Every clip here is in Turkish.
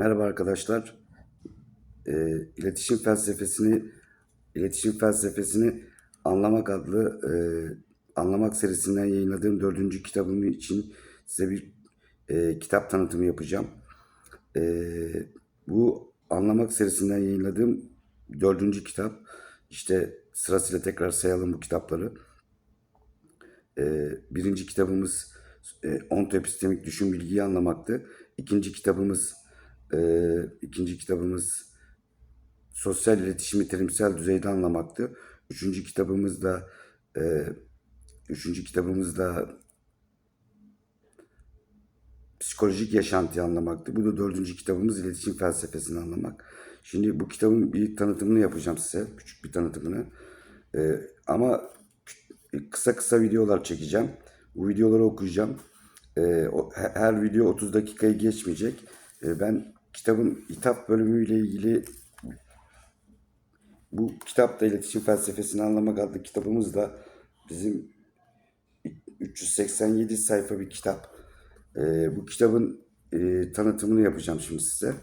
Merhaba arkadaşlar. Ee, iletişim felsefesini iletişim felsefesini anlamak adlı e, anlamak serisinden yayınladığım dördüncü kitabım için size bir e, kitap tanıtımı yapacağım. E, bu anlamak serisinden yayınladığım dördüncü kitap. İşte sırasıyla tekrar sayalım bu kitapları. E, birinci kitabımız e, ontoepistemik düşün bilgiyi anlamaktı. İkinci kitabımız e, ikinci kitabımız sosyal iletişimi terimsel düzeyde anlamaktı. Üçüncü kitabımız da e, üçüncü kitabımız da psikolojik yaşantıyı anlamaktı. Bu da dördüncü kitabımız iletişim felsefesini anlamak. Şimdi bu kitabın bir tanıtımını yapacağım size. Küçük bir tanıtımını. E, ama kısa kısa videolar çekeceğim. Bu videoları okuyacağım. E, he- her video 30 dakikayı geçmeyecek. E, ben kitabın hitap bölümüyle ilgili bu kitapta iletişim felsefesini anlamak adlı kitabımız da bizim 387 sayfa bir kitap. E, bu kitabın e, tanıtımını yapacağım şimdi size.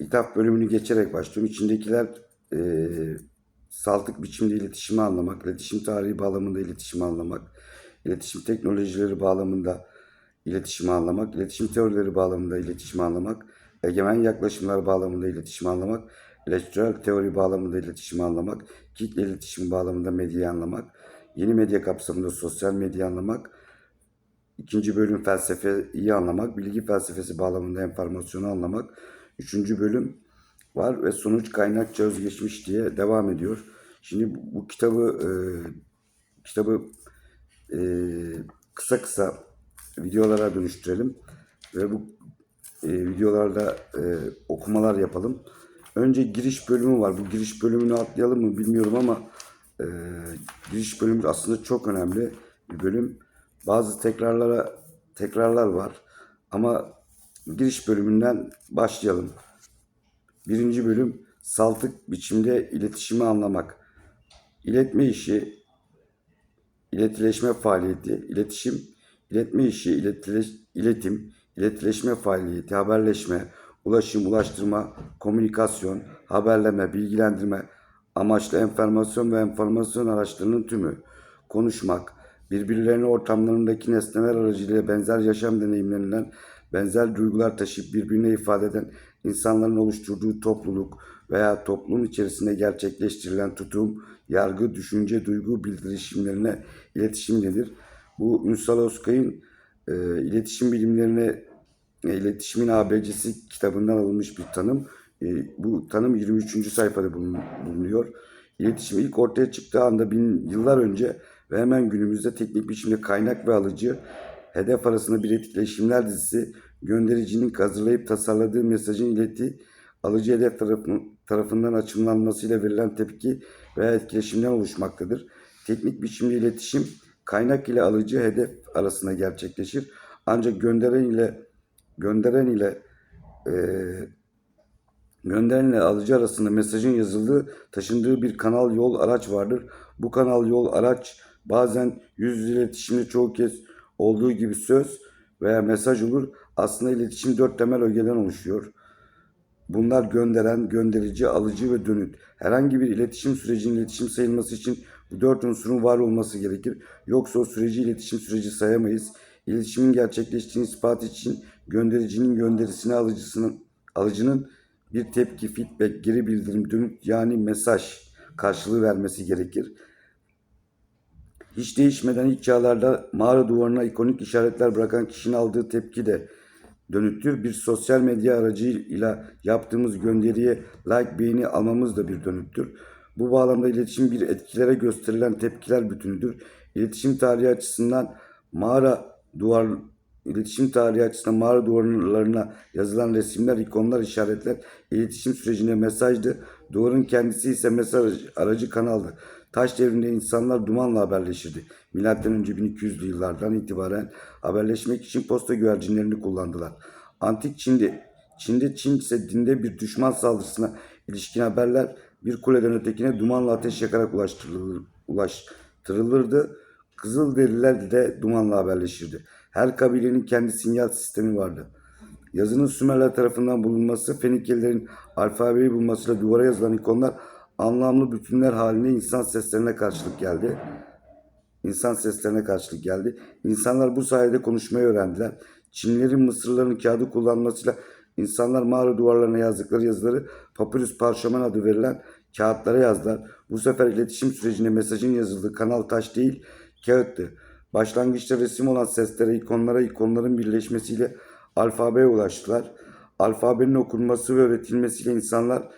hitap bölümünü geçerek başlıyorum. İçindekiler e, saltık biçimde iletişimi anlamak, iletişim tarihi bağlamında iletişimi anlamak, iletişim teknolojileri bağlamında iletişimi anlamak, iletişim teorileri bağlamında iletişimi anlamak, egemen yaklaşımlar bağlamında iletişimi anlamak, eleştirel teori bağlamında iletişimi anlamak, kitle iletişimi bağlamında medyayı anlamak, yeni medya kapsamında sosyal medyayı anlamak, İkinci bölüm felsefeyi anlamak, bilgi felsefesi bağlamında enformasyonu anlamak. Üçüncü bölüm var ve sonuç kaynakça özgeçmiş diye devam ediyor. Şimdi bu kitabı e, kitabı e, kısa kısa videolara dönüştürelim ve bu e, videolarda e, okumalar yapalım. Önce giriş bölümü var. Bu giriş bölümünü atlayalım mı bilmiyorum ama e, giriş bölümü aslında çok önemli bir bölüm. Bazı tekrarlara tekrarlar var ama giriş bölümünden başlayalım. Birinci bölüm saltık biçimde iletişimi anlamak. İletme işi, iletileşme faaliyeti, iletişim, iletme işi, iletileş, iletim, iletileşme faaliyeti, haberleşme, ulaşım, ulaştırma, komünikasyon, haberleme, bilgilendirme, amaçlı enformasyon ve enformasyon araçlarının tümü, konuşmak, birbirlerine ortamlarındaki nesneler aracılığıyla benzer yaşam deneyimlerinden benzer duygular taşıyıp birbirine ifade eden insanların oluşturduğu topluluk veya toplum içerisinde gerçekleştirilen tutum, yargı, düşünce, duygu bildirişimlerine iletişim denir. Bu Ünsal Özkay'ın e, iletişim bilimlerine e, iletişimin ABC'si kitabından alınmış bir tanım. E, bu tanım 23. sayfada bulun- bulunuyor. İletişim ilk ortaya çıktığı anda bin yıllar önce ve hemen günümüzde teknik biçimde kaynak ve alıcı hedef arasında bir etkileşimler dizisi göndericinin hazırlayıp tasarladığı mesajın ileti alıcı hedef tarafı- tarafından açımlanmasıyla verilen tepki veya etkileşimden oluşmaktadır. Teknik biçimde iletişim kaynak ile alıcı hedef arasında gerçekleşir. Ancak gönderen ile gönderen ile eee Gönderen ile alıcı arasında mesajın yazıldığı, taşındığı bir kanal, yol, araç vardır. Bu kanal, yol, araç bazen yüz yüze iletişimde çoğu kez olduğu gibi söz veya mesaj olur. Aslında iletişim dört temel ögeden oluşuyor. Bunlar gönderen, gönderici, alıcı ve dönüt. Herhangi bir iletişim sürecinin iletişim sayılması için bu dört unsurun var olması gerekir. Yoksa o süreci iletişim süreci sayamayız. İletişimin gerçekleştiğini ispat için göndericinin gönderisine alıcısının alıcının bir tepki, feedback, geri bildirim, dönüt yani mesaj karşılığı vermesi gerekir. Hiç değişmeden ilk çağlarda mağara duvarına ikonik işaretler bırakan kişinin aldığı tepki de dönüttür. Bir sosyal medya aracıyla yaptığımız gönderiye like beğeni almamız da bir dönüttür. Bu bağlamda iletişim bir etkilere gösterilen tepkiler bütünüdür. İletişim tarihi açısından mağara duvar iletişim tarihi açısından mağara duvarlarına yazılan resimler, ikonlar, işaretler iletişim sürecine mesajdı. Duvarın kendisi ise mesaj aracı kanaldı. Taş devrinde insanlar dumanla haberleşirdi. Milattan önce 1200'lü yıllardan itibaren haberleşmek için posta güvercinlerini kullandılar. Antik Çin'de, Çin'de Çin Seddi'nde bir düşman saldırısına ilişkin haberler bir kuleden ötekine dumanla ateş yakarak ulaştırılır, ulaştırılırdı. Kızılderililer de dumanla haberleşirdi. Her kabilenin kendi sinyal sistemi vardı. Yazının Sümerler tarafından bulunması, Fenikelilerin alfabeyi bulmasıyla duvara yazılan ikonlar anlamlı bütünler halinde insan seslerine karşılık geldi. İnsan seslerine karşılık geldi. İnsanlar bu sayede konuşmayı öğrendiler. Çinlilerin Mısırlıların kağıdı kullanmasıyla insanlar mağara duvarlarına yazdıkları yazıları papyrus parşömen adı verilen kağıtlara yazdılar. Bu sefer iletişim sürecinde mesajın yazıldığı kanal taş değil kağıttı. Başlangıçta resim olan seslere, ikonlara, ikonların birleşmesiyle alfabeye ulaştılar. Alfabenin okunması ve öğretilmesiyle insanlar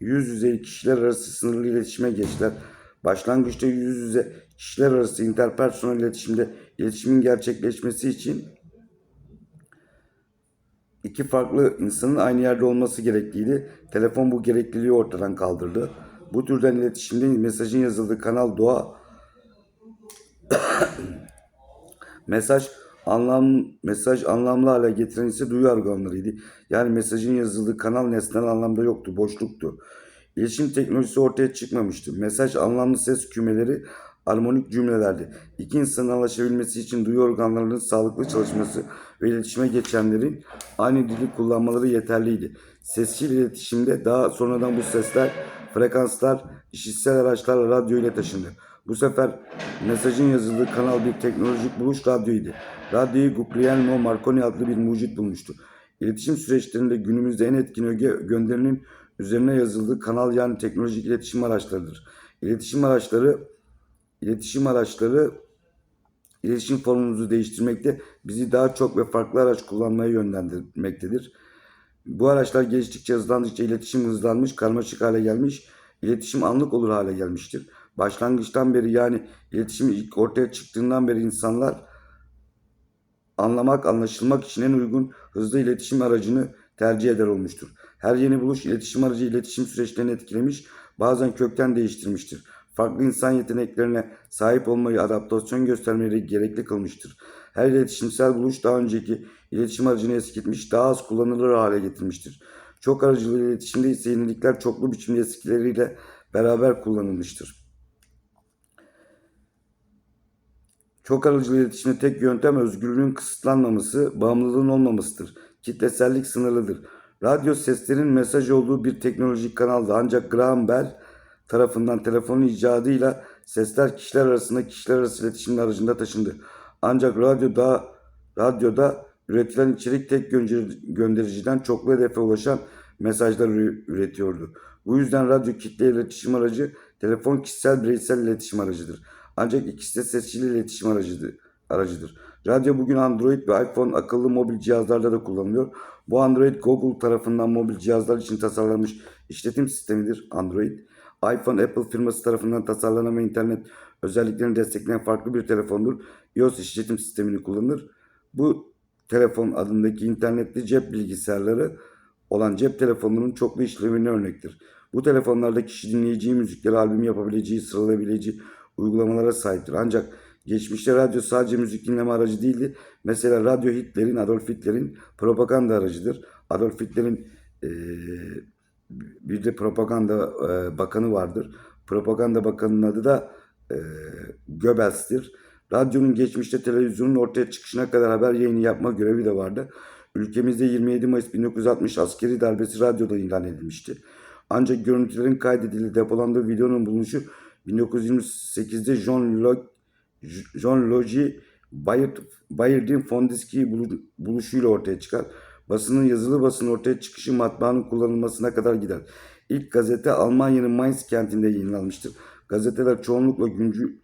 yüz yüze kişiler arası sınırlı iletişime geçtiler. Başlangıçta yüz yüze kişiler arası interpersonel iletişimde iletişimin gerçekleşmesi için iki farklı insanın aynı yerde olması gerekliydi. Telefon bu gerekliliği ortadan kaldırdı. Bu türden iletişimde mesajın yazıldığı kanal doğa mesaj anlam mesaj anlamlı hale getiren ise duyu organlarıydı. Yani mesajın yazıldığı kanal nesnel anlamda yoktu, boşluktu. İletişim teknolojisi ortaya çıkmamıştı. Mesaj anlamlı ses kümeleri armonik cümlelerdi. İki insanın anlaşabilmesi için duyu organlarının sağlıklı çalışması ve iletişime geçenlerin aynı dili kullanmaları yeterliydi. Sesçil iletişimde daha sonradan bu sesler, frekanslar, işitsel araçlarla radyo ile taşındı. Bu sefer mesajın yazıldığı kanal bir teknolojik buluş radyoydu. Radyoyu Guglielmo Marconi adlı bir mucit bulmuştu. İletişim süreçlerinde günümüzde en etkin öge gönderinin üzerine yazıldığı kanal yani teknolojik iletişim araçlarıdır. İletişim araçları iletişim araçları iletişim formumuzu değiştirmekte, bizi daha çok ve farklı araç kullanmaya yönlendirmektedir. Bu araçlar geliştikçe hızlandıkça iletişim hızlanmış, karmaşık hale gelmiş, iletişim anlık olur hale gelmiştir. Başlangıçtan beri yani iletişim ilk ortaya çıktığından beri insanlar anlamak, anlaşılmak için en uygun hızlı iletişim aracını tercih eder olmuştur. Her yeni buluş iletişim aracı iletişim süreçlerini etkilemiş, bazen kökten değiştirmiştir. Farklı insan yeteneklerine sahip olmayı, adaptasyon göstermeleri gerekli kılmıştır. Her iletişimsel buluş daha önceki iletişim aracını eskitmiş, daha az kullanılır hale getirmiştir. Çok aracılı iletişimde ise yenilikler çoklu biçimde eskileriyle beraber kullanılmıştır. Çok aracılı iletişimde tek yöntem özgürlüğün kısıtlanmaması, bağımlılığın olmamasıdır. Kitlesellik sınırlıdır. Radyo seslerin mesaj olduğu bir teknolojik kanaldı ancak Graham Bell tarafından telefonun icadıyla sesler kişiler arasında kişiler arası iletişim aracında taşındı. Ancak radyoda radyoda üretilen içerik tek göndericiden çoklu hedefe ulaşan mesajlar üretiyordu. Bu yüzden radyo kitle iletişim aracı, telefon kişisel bireysel iletişim aracıdır. Ancak ikisi de sesçil iletişim aracıdır. aracıdır. Radyo bugün Android ve iPhone akıllı mobil cihazlarda da kullanılıyor. Bu Android Google tarafından mobil cihazlar için tasarlanmış işletim sistemidir Android. iPhone Apple firması tarafından tasarlanan ve internet özelliklerini destekleyen farklı bir telefondur. iOS işletim sistemini kullanır. Bu telefon adındaki internetli cep bilgisayarları olan cep telefonunun çoklu işlevine örnektir. Bu telefonlarda kişi dinleyeceği müzikleri albüm yapabileceği, sıralayabileceği uygulamalara sahiptir. Ancak geçmişte radyo sadece müzik dinleme aracı değildi. Mesela radyo Hitler'in, Adolf Hitler'in propaganda aracıdır. Adolf Hitler'in e, bir de propaganda e, bakanı vardır. Propaganda bakanının adı da e, Goebbels'tir. Radyonun geçmişte televizyonun ortaya çıkışına kadar haber yayını yapma görevi de vardı. Ülkemizde 27 Mayıs 1960 askeri darbesi radyoda ilan edilmişti. Ancak görüntülerin kaydedildiği depolandığı videonun bulunuşu 1928'de John, Locke, John Logie Bayard'in Fondiski buluşuyla ortaya çıkar. Basının yazılı basın ortaya çıkışı matbaanın kullanılmasına kadar gider. İlk gazete Almanya'nın Mainz kentinde yayınlanmıştır. Gazeteler çoğunlukla güncü,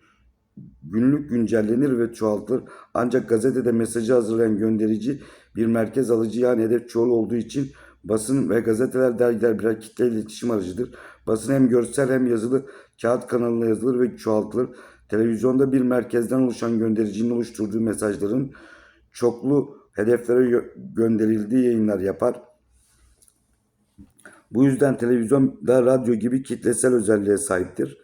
günlük güncellenir ve çoğaltılır. Ancak gazetede mesajı hazırlayan gönderici bir merkez alıcı yani hedef çoğul olduğu için basın ve gazeteler dergiler birer kitle iletişim aracıdır. Basın hem görsel hem yazılı kağıt kanalına yazılır ve çoğaltılır. Televizyonda bir merkezden oluşan göndericinin oluşturduğu mesajların çoklu hedeflere gönderildiği yayınlar yapar. Bu yüzden televizyon da radyo gibi kitlesel özelliğe sahiptir.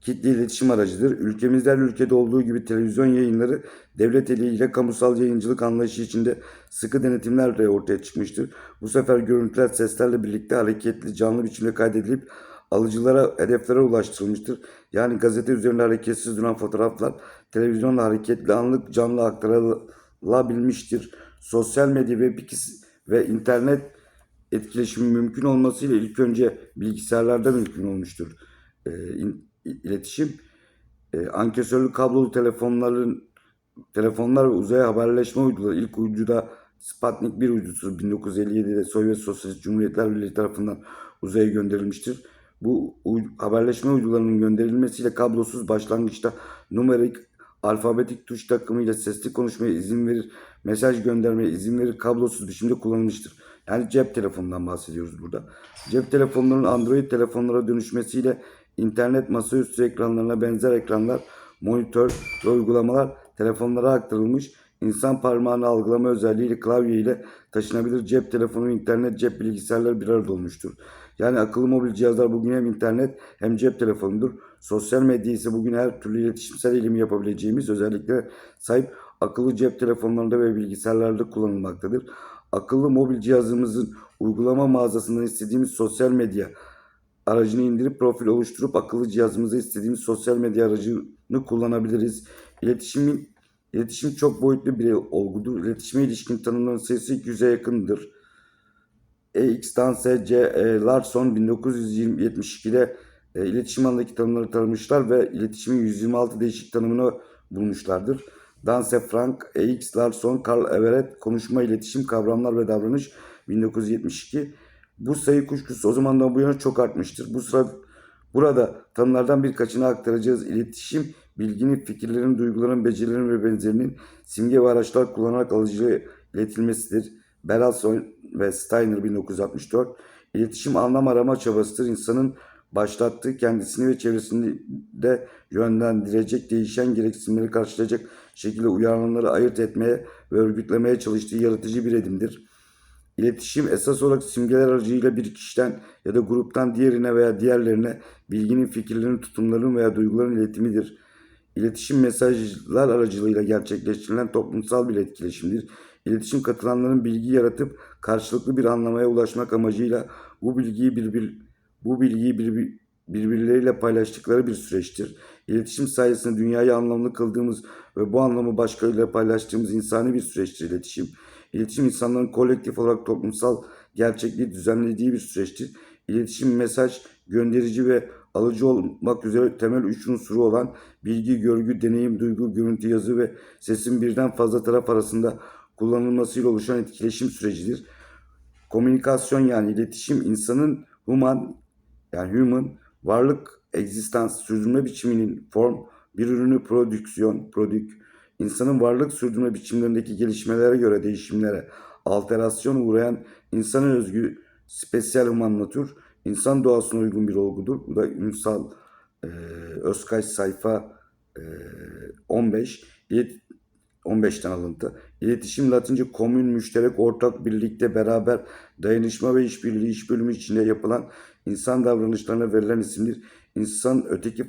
Kitle iletişim aracıdır. Ülkemizde her ülkede olduğu gibi televizyon yayınları devlet eliyle kamusal yayıncılık anlayışı içinde sıkı denetimlerle ortaya çıkmıştır. Bu sefer görüntüler seslerle birlikte hareketli canlı biçimde kaydedilip alıcılara, hedeflere ulaştırılmıştır. Yani gazete üzerinde hareketsiz duran fotoğraflar televizyonla hareketli anlık canlı aktarılabilmiştir. Sosyal medya ve ve internet etkileşimi mümkün olmasıyla ilk önce bilgisayarlarda mümkün olmuştur. Ee, in- iletişim e, ankesörlü kablolu telefonların telefonlar ve uzay haberleşme uyduları ilk uyduda Sputnik 1 uydusu 1957'de Sovyet Sosyalist Cumhuriyetler Birliği tarafından uzaya gönderilmiştir. Bu haberleşme uydularının gönderilmesiyle kablosuz başlangıçta numerik alfabetik tuş takımıyla sesli konuşmaya izin verir, mesaj göndermeye izin verir, kablosuz biçimde kullanılmıştır. Yani cep telefonundan bahsediyoruz burada. Cep telefonlarının Android telefonlara dönüşmesiyle internet masaüstü ekranlarına benzer ekranlar, monitör ve uygulamalar telefonlara aktarılmış. İnsan parmağını algılama özelliğiyle klavye ile taşınabilir cep telefonu, internet, cep bilgisayarları bir arada olmuştur. Yani akıllı mobil cihazlar bugün hem internet hem cep telefonudur. Sosyal medya ise bugün her türlü iletişimsel eylemi yapabileceğimiz özelliklere sahip akıllı cep telefonlarında ve bilgisayarlarda kullanılmaktadır. Akıllı mobil cihazımızın uygulama mağazasından istediğimiz sosyal medya aracını indirip profil oluşturup akıllı cihazımıza istediğimiz sosyal medya aracını kullanabiliriz. İletişimin iletişim çok boyutlu bir olgudur. İletişime ilişkin tanımların sayısı 200'e yakındır. EX Danse C. E, Larson 1972'de e, iletişim alanındaki tanımları tanımışlar ve iletişimin 126 değişik tanımını bulmuşlardır. Danse Frank, EX Larson, Carl Everett, konuşma, iletişim, kavramlar ve davranış 1972. Bu sayı kuşkusuz o zamandan bu yana çok artmıştır. Bu sıra burada tanımlardan birkaçını aktaracağız. İletişim, bilginin, fikirlerin, duyguların, becerilerin ve benzerinin simge ve araçlar kullanarak alıcıya iletilmesidir. Beralson ve Steiner 1964. İletişim anlam arama çabasıdır. İnsanın başlattığı kendisini ve çevresini de yönlendirecek, değişen gereksinimleri karşılayacak şekilde uyaranları ayırt etmeye ve örgütlemeye çalıştığı yaratıcı bir edimdir. İletişim esas olarak simgeler aracıyla bir kişiden ya da gruptan diğerine veya diğerlerine bilginin, fikirlerin, tutumların veya duyguların iletimidir. İletişim mesajlar aracılığıyla gerçekleştirilen toplumsal bir etkileşimdir. İletişim katılanların bilgi yaratıp karşılıklı bir anlamaya ulaşmak amacıyla bu bilgiyi birbir bu bilgiyi birbir, birbirleriyle paylaştıkları bir süreçtir. İletişim sayesinde dünyayı anlamlı kıldığımız ve bu anlamı başkalarıyla paylaştığımız insani bir süreçtir iletişim. İletişim insanların kolektif olarak toplumsal gerçekliği düzenlediği bir süreçtir. İletişim mesaj, gönderici ve alıcı olmak üzere temel üç unsuru olan bilgi, görgü, deneyim, duygu, görüntü, yazı ve sesin birden fazla taraf arasında kullanılmasıyla oluşan etkileşim sürecidir. Komünikasyon yani iletişim insanın human yani human varlık, egzistans, sürdürme biçiminin form, bir ürünü prodüksiyon, prodük, insanın varlık sürdürme biçimlerindeki gelişmelere göre değişimlere, alterasyona uğrayan insana özgü spesiyel human natür, insan doğasına uygun bir olgudur. Bu da Ünsal e, Özkaç sayfa e, 15. İlet- 15'ten alıntı. İletişim Latince komün, müşterek, ortak, birlikte, beraber, dayanışma ve işbirliği, iş bölümü içinde yapılan insan davranışlarına verilen isimdir. İnsan öteki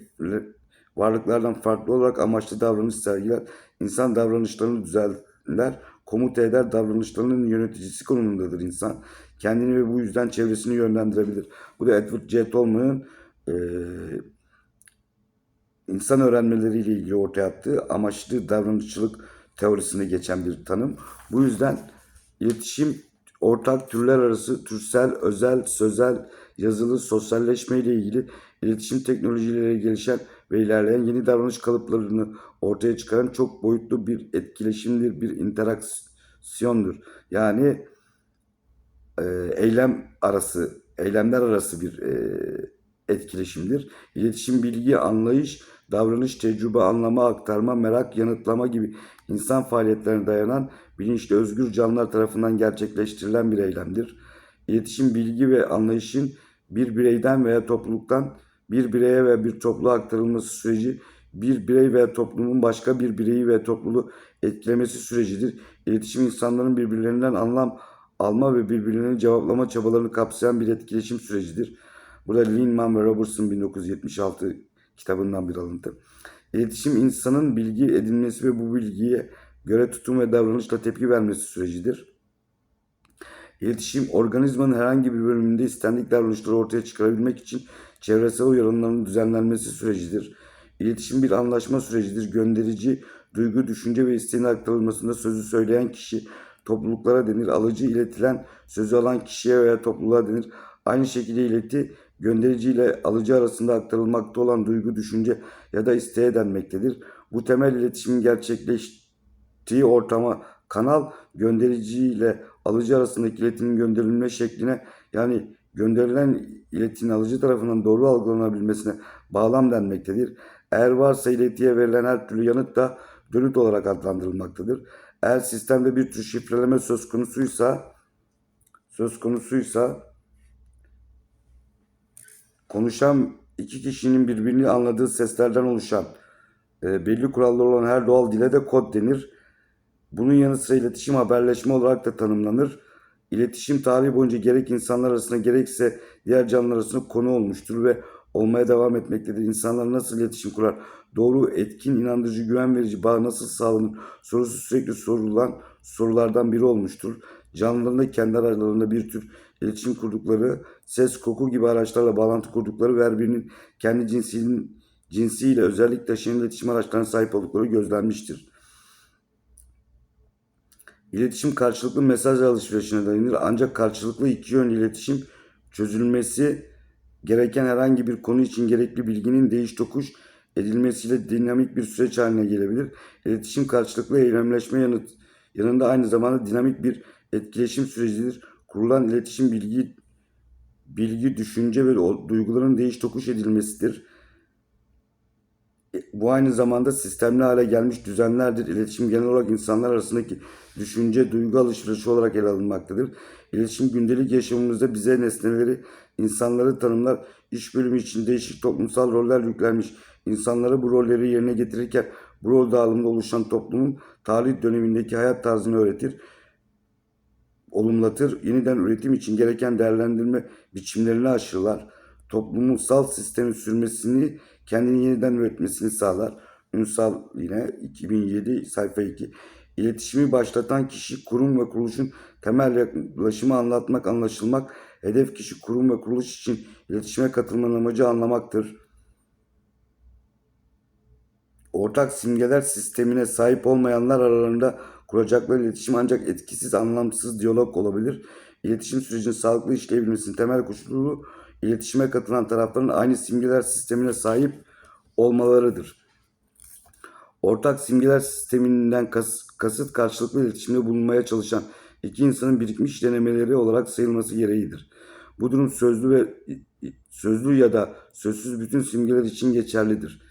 varlıklardan farklı olarak amaçlı davranış sergiler, insan davranışlarını düzenler, komuta eder, davranışlarının yöneticisi konumundadır insan. Kendini ve bu yüzden çevresini yönlendirebilir. Bu da Edward J. Tolman'ın eee insan öğrenmeleriyle ilgili ortaya attığı amaçlı davranışçılık teorisine geçen bir tanım. Bu yüzden iletişim ortak türler arası türsel, özel, sözel, yazılı, sosyalleşme ile ilgili iletişim teknolojileriyle gelişen ve ilerleyen yeni davranış kalıplarını ortaya çıkaran çok boyutlu bir etkileşimdir, bir interaksiyondur. Yani e, eylem arası, eylemler arası bir e, etkileşimdir. İletişim, bilgi, anlayış, davranış, tecrübe, anlama, aktarma, merak, yanıtlama gibi insan faaliyetlerine dayanan bilinçli özgür canlılar tarafından gerçekleştirilen bir eylemdir. İletişim, bilgi ve anlayışın bir bireyden veya topluluktan bir bireye ve bir topluluğa aktarılması süreci bir birey veya toplumun başka bir bireyi ve topluluğu etkilemesi sürecidir. İletişim insanların birbirlerinden anlam alma ve birbirlerine cevaplama çabalarını kapsayan bir etkileşim sürecidir. Burada Linman ve Robertson 1976 kitabından bir alıntı. İletişim insanın bilgi edinmesi ve bu bilgiye göre tutum ve davranışla tepki vermesi sürecidir. İletişim organizmanın herhangi bir bölümünde istendik davranışları ortaya çıkarabilmek için çevresel uyarımların düzenlenmesi sürecidir. İletişim bir anlaşma sürecidir. Gönderici, duygu, düşünce ve isteğin aktarılmasında sözü söyleyen kişi topluluklara denir. Alıcı iletilen sözü alan kişiye veya topluluğa denir. Aynı şekilde ileti gönderici ile alıcı arasında aktarılmakta olan duygu, düşünce ya da isteğe denmektedir. Bu temel iletişimin gerçekleştiği ortama kanal gönderici ile alıcı arasındaki iletinin gönderilme şekline yani gönderilen iletinin alıcı tarafından doğru algılanabilmesine bağlam denmektedir. Eğer varsa iletiye verilen her türlü yanıt da dönüt olarak adlandırılmaktadır. Eğer sistemde bir tür şifreleme söz konusuysa söz konusuysa konuşan iki kişinin birbirini anladığı seslerden oluşan e, belli kuralları olan her doğal dile de kod denir. Bunun yanı sıra iletişim haberleşme olarak da tanımlanır. İletişim tarihi boyunca gerek insanlar arasında gerekse diğer canlılar arasında konu olmuştur ve olmaya devam etmektedir. İnsanlar nasıl iletişim kurar? Doğru, etkin, inandırıcı, güven verici bağ nasıl sağlanır? Sorusu sürekli sorulan sorulardan biri olmuştur. Canlıların da kendi aralarında bir tür iletişim kurdukları, ses, koku gibi araçlarla bağlantı kurdukları ve her birinin kendi cinsinin, cinsiyle özellik taşıyan iletişim araçlarına sahip oldukları gözlenmiştir. İletişim karşılıklı mesaj alışverişine dayanır ancak karşılıklı iki yönlü iletişim çözülmesi gereken herhangi bir konu için gerekli bilginin değiş tokuş edilmesiyle dinamik bir süreç haline gelebilir. İletişim karşılıklı eylemleşme yanıt, yanında aynı zamanda dinamik bir etkileşim sürecidir. Kurulan iletişim bilgi, bilgi, düşünce ve duyguların değiş tokuş edilmesidir. Bu aynı zamanda sistemli hale gelmiş düzenlerdir. İletişim genel olarak insanlar arasındaki düşünce, duygu alışverişi olarak ele alınmaktadır. İletişim gündelik yaşamımızda bize nesneleri, insanları tanımlar. İş bölümü için değişik toplumsal roller yüklenmiş. İnsanları bu rolleri yerine getirirken bu rol dağılımında oluşan toplumun tarih dönemindeki hayat tarzını öğretir olumlatır, yeniden üretim için gereken değerlendirme biçimlerini aşılar, toplumsal sistemin sürmesini, kendini yeniden üretmesini sağlar. Ünsal yine 2007 sayfa 2. İletişimi başlatan kişi, kurum ve kuruluşun temel yaklaşımı anlatmak, anlaşılmak, hedef kişi, kurum ve kuruluş için iletişime katılmanın amacı anlamaktır. Ortak simgeler sistemine sahip olmayanlar aralarında kuracakları iletişim ancak etkisiz, anlamsız diyalog olabilir. İletişim sürecinin sağlıklı işleyebilmesinin temel koşulu iletişime katılan tarafların aynı simgeler sistemine sahip olmalarıdır. Ortak simgeler sisteminden kas- kasıt karşılıklı iletişimde bulunmaya çalışan iki insanın birikmiş denemeleri olarak sayılması gereğidir. Bu durum sözlü ve sözlü ya da sözsüz bütün simgeler için geçerlidir.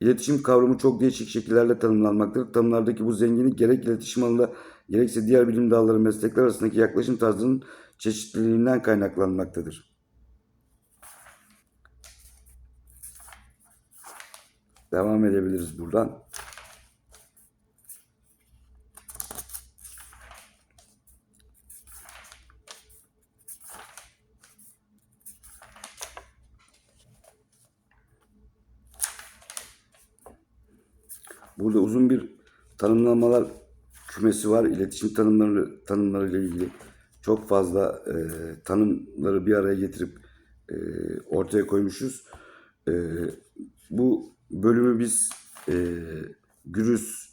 İletişim kavramı çok değişik şekillerle tanımlanmaktadır. Tanımlardaki bu zenginlik gerek iletişim alanında gerekse diğer bilim dalları meslekler arasındaki yaklaşım tarzının çeşitliliğinden kaynaklanmaktadır. Devam edebiliriz buradan. Burada uzun bir tanımlamalar kümesi var. İletişim tanımları tanımları ile ilgili çok fazla e, tanımları bir araya getirip e, ortaya koymuşuz. E, bu bölümü biz e, Gürüz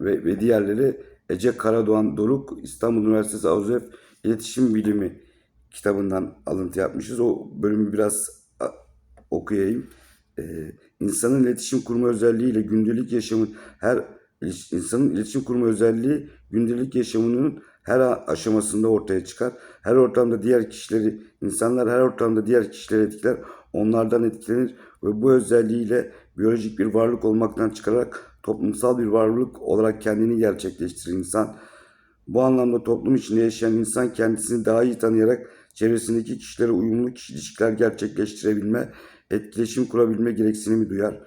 ve, ve diğerleri Ece Karadoğan Doruk İstanbul Üniversitesi Avzef İletişim Bilimi kitabından alıntı yapmışız. O bölümü biraz okuyayım. Ee, insanın iletişim kurma özelliğiyle gündelik yaşamın her insanın iletişim kurma özelliği gündelik yaşamının her aşamasında ortaya çıkar. Her ortamda diğer kişileri, insanlar her ortamda diğer kişileri etkiler, onlardan etkilenir ve bu özelliğiyle biyolojik bir varlık olmaktan çıkarak toplumsal bir varlık olarak kendini gerçekleştirir insan. Bu anlamda toplum içinde yaşayan insan kendisini daha iyi tanıyarak çevresindeki kişilere uyumlu kişi ilişkiler gerçekleştirebilme, etkileşim kurabilme gereksinimi duyar.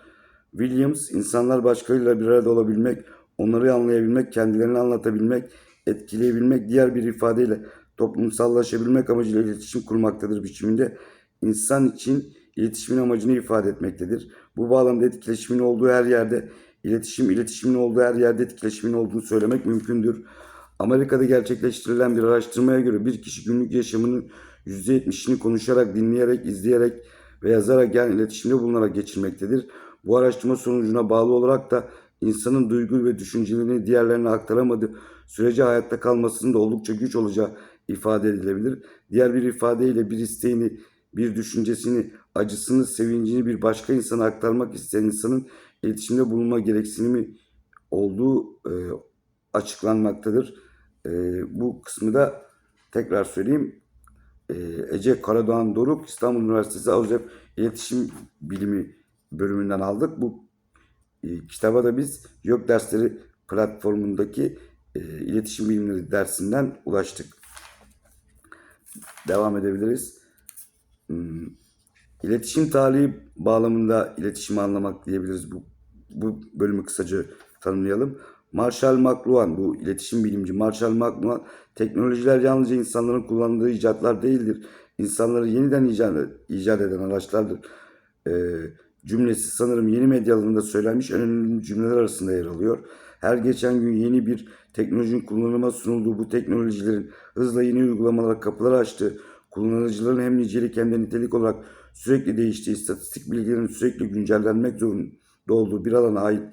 Williams, insanlar başkalarıyla bir arada olabilmek, onları anlayabilmek, kendilerini anlatabilmek, etkileyebilmek, diğer bir ifadeyle toplumsallaşabilmek amacıyla iletişim kurmaktadır biçiminde. İnsan için iletişimin amacını ifade etmektedir. Bu bağlamda etkileşimin olduğu her yerde, iletişim, iletişimin olduğu her yerde etkileşimin olduğunu söylemek mümkündür. Amerika'da gerçekleştirilen bir araştırmaya göre bir kişi günlük yaşamının %70'ini konuşarak, dinleyerek, izleyerek, ve yazarak yani iletişimde bulunarak geçirmektedir. Bu araştırma sonucuna bağlı olarak da insanın duygu ve düşüncelerini diğerlerine aktaramadığı sürece hayatta kalmasının da oldukça güç olacağı ifade edilebilir. Diğer bir ifadeyle bir isteğini, bir düşüncesini, acısını, sevincini bir başka insana aktarmak isteyen insanın iletişimde bulunma gereksinimi olduğu e, açıklanmaktadır. E, bu kısmı da tekrar söyleyeyim. E, Ece Karadoğan Doruk İstanbul Üniversitesi Avcep İletişim Bilimi bölümünden aldık. Bu e, kitaba da biz YÖK dersleri platformundaki e, iletişim bilimleri dersinden ulaştık. Devam edebiliriz. Hmm, İletişim tarihi bağlamında iletişimi anlamak diyebiliriz. Bu, bu bölümü kısaca tanımlayalım. Marshall McLuhan, bu iletişim bilimci Marshall McLuhan, teknolojiler yalnızca insanların kullandığı icatlar değildir. İnsanları yeniden icat, icat eden araçlardır. Ee, cümlesi sanırım yeni medya alanında söylenmiş en önemli cümleler arasında yer alıyor. Her geçen gün yeni bir teknolojinin kullanıma sunulduğu bu teknolojilerin hızla yeni uygulamalara kapılar açtığı, kullanıcıların hem nicelik hem de nitelik olarak sürekli değiştiği, istatistik bilgilerin sürekli güncellenmek zorunda olduğu bir alana ait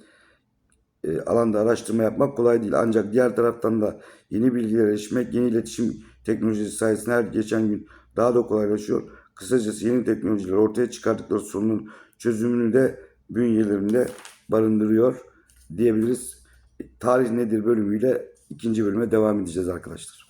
e, alanda araştırma yapmak kolay değil. Ancak diğer taraftan da yeni bilgilere erişmek, yeni iletişim teknolojisi sayesinde her geçen gün daha da kolaylaşıyor. Kısacası yeni teknolojiler ortaya çıkardıkları sorunun çözümünü de bünyelerinde barındırıyor diyebiliriz. Tarih nedir bölümüyle ikinci bölüme devam edeceğiz arkadaşlar.